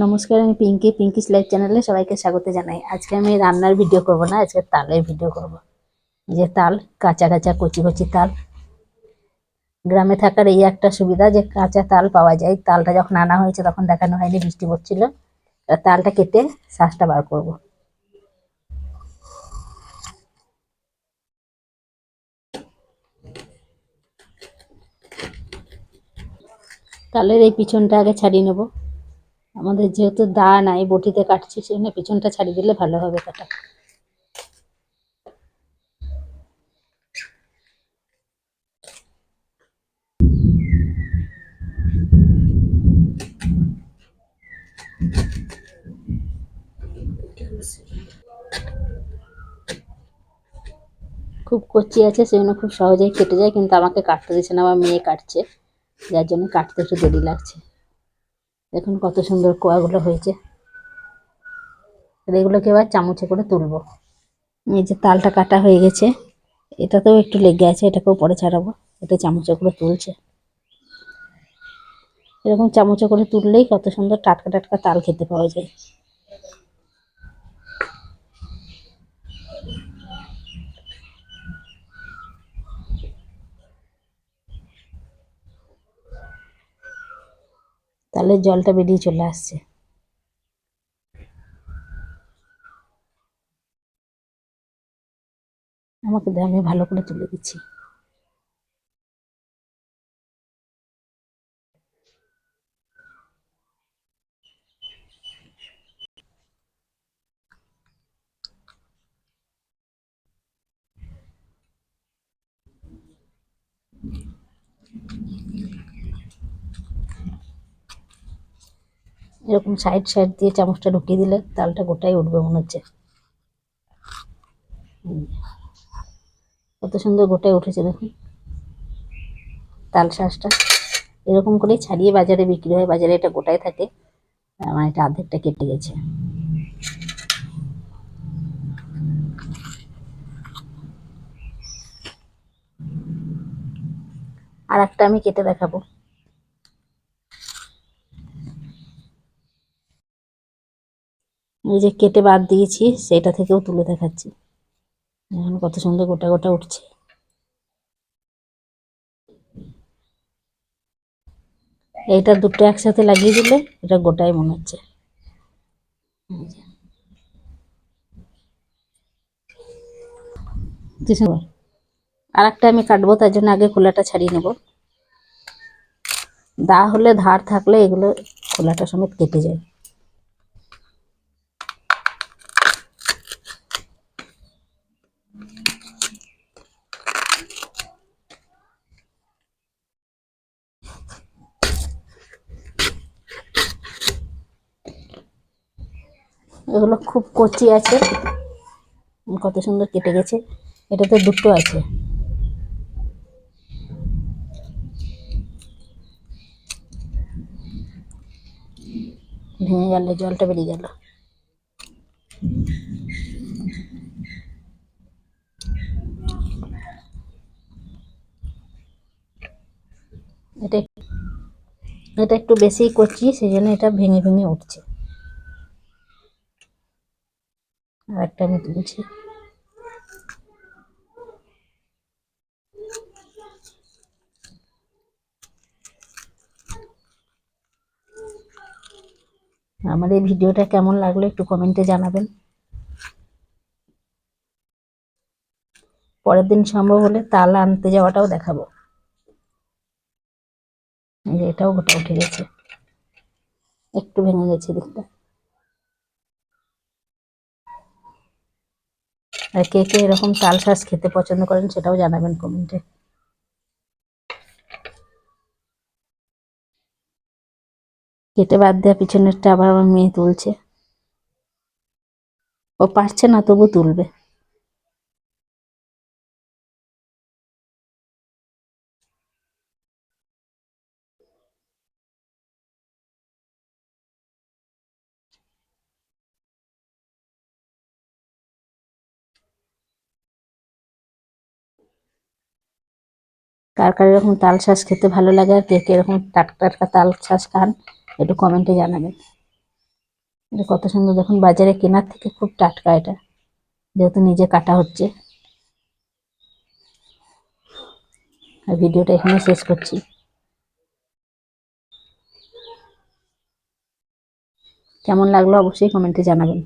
নমস্কার, আমি পিঙ্কি পিঙ্কি লাইফ চ্যানেলে সবাইকে স্বাগত জানাই। আজকে আমি রান্নার ভিডিও করব না, আজকে তালের ভিডিও করব। যে তাল, কাঁচা কাঁচা কচি কচি তাল। গ্রামে থাকার এই একটা সুবিধা যে কাঁচা তাল পাওয়া যায়। তালটা যখন আনা হয়েছে তখন দেখানো হয়নি, বৃষ্টি পড়ছিল। তালটা কেটে শ্বাসটা বার করব। তালের এই পিছনটা আগে ছাড়িয়ে নেব। আমাদের যেহেতু দা নাই বটিতে কাটছি, সেজন্য পিছনটা ছাড়িয়ে দিলে ভালো হবে কাটা। খুব কচি আছে, সেজন্য খুব সহজেই কেটে যায়, কিন্তু আমাকে কাটতে দিচ্ছে না, আমার মেয়ে কাটছে, যার জন্য কাটতে একটু দেরি লাগছে। দেখুন কত সুন্দর কোয়াগুলো হয়েছে। এগুলোকে এবার চামচে করে তুলবো। এই যে তালটা কাটা হয়ে গেছে, এটাতেও একটু লেগে আছে, এটাকেও পরে ছাড়াবো। এটা চামচে করে তুলছে। এরকম চামচে করে তুললেই কত সুন্দর টাটকা টাটকা তাল খেতে পাওয়া যায়। তাহলে জলটা বেরিয়ে চলে আসছে। আমাকে আমি ভালো করে তুলে দিচ্ছি। এরকম সাইড সাইড দিয়ে চামচটা ঢুকিয়ে দিলে তালটা গোটাই উঠবে মনে হচ্ছে। কত সুন্দর গোটাই উঠেছে দেখুন। তাল শাঁসটা এরকম করেই ছাড়িয়ে বাজারে বিক্রি হয়, বাজারে এটা গোটাই থাকে। আমার এটা অর্ধেকটা কেটে গেছে। আর একটা আমি কেটে দেখাবো। এই যে কেটে বাদ দিয়েছি, সেটা থেকেও তুলে দেখাচ্ছি। এখন কত সুন্দর গোটা গোটা উঠছে। এইটা দুটো একসাথে লাগিয়ে দিলে এটা গোটাই মনে হচ্ছে। আর একটা আমি কাটবো, তার জন্য আগে খোলাটা ছাড়িয়ে নেব। দা হলে ধার থাকলে এগুলো খোলাটা সমেত কেটে যায়। এগুলো খুব কচি আছে। কত সুন্দর কেটে গেছে। এটাতে দুটো আছে। ভেঙে গেল, জলটা বেরিয়ে গেল। এটা এটা একটু বেশি কচি সেই জন্য এটা ভেঙে ভেঙে উঠছে। আর একটা আমি তুলছি। আমার এই ভিডিওটা কেমন লাগল একটু কমেন্টে জানাবেন। পরের দিন সম্ভব হলে তাল আনতে যাওয়াটাও দেখাবো। এটাও গোটা উঠে গেছে। একটু ভেঙে গেছে দিকটা। আর কে কে এরকম তাল শাঁস খেতে পছন্দ করেন সেটাও জানাবেন কমেন্টে। কেটে বাদ দেওয়া পিছনেরটা আবার আমার মেয়ে তুলছে। ও পারছে না তবু তুলবে। কার কার এরকম তাল শাঁস খেতে ভালো লাগে আর কে কে এরকম টাটকা টাটকা তাল শাঁস খান, একটু কমেন্টে জানাবেন। এটা কত সুন্দর, দেখুন বাজারে কেনার থেকে খুব টাটকা এটা, যেহেতু নিজে কাটা হচ্ছে। আর ভিডিওটা এখানে শেষ করছি। কেমন লাগল অবশ্যই কমেন্টে জানাবেন।